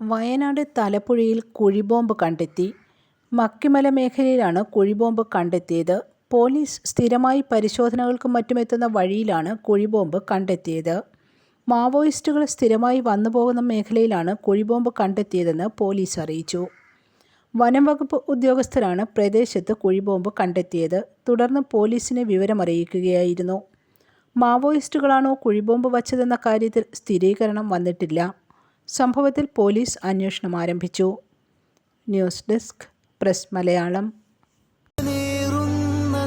വയനാട് തലപ്പുഴയിൽ കുഴിബോംബ് കണ്ടെത്തി. മക്കിമല മേഖലയിലാണ് കുഴിബോംബ് കണ്ടെത്തിയത്. പോലീസ് സ്ഥിരമായി പരിശോധനകൾക്കും മറ്റുമെത്തുന്ന വഴിയിലാണ് കുഴിബോംബ് കണ്ടെത്തിയത്. മാവോയിസ്റ്റുകൾ സ്ഥിരമായി വന്നുപോകുന്ന മേഖലയിലാണ് കുഴിബോംബ് കണ്ടെത്തിയതെന്ന് പോലീസ് അറിയിച്ചു. വനം വകുപ്പ് ഉദ്യോഗസ്ഥരാണ് പ്രദേശത്ത് കുഴിബോംബ് കണ്ടെത്തിയത്. തുടർന്ന് പോലീസിനെ വിവരമറിയിക്കുകയായിരുന്നു. മാവോയിസ്റ്റുകളാണോ കുഴിബോംബ് വച്ചതെന്ന കാര്യത്തിൽ സ്ഥിരീകരണം വന്നിട്ടില്ല. സംഭവത്തിൽ പോലീസ് അന്വേഷണം ആരംഭിച്ചു. News desk press Malayalam. നേറുന്ന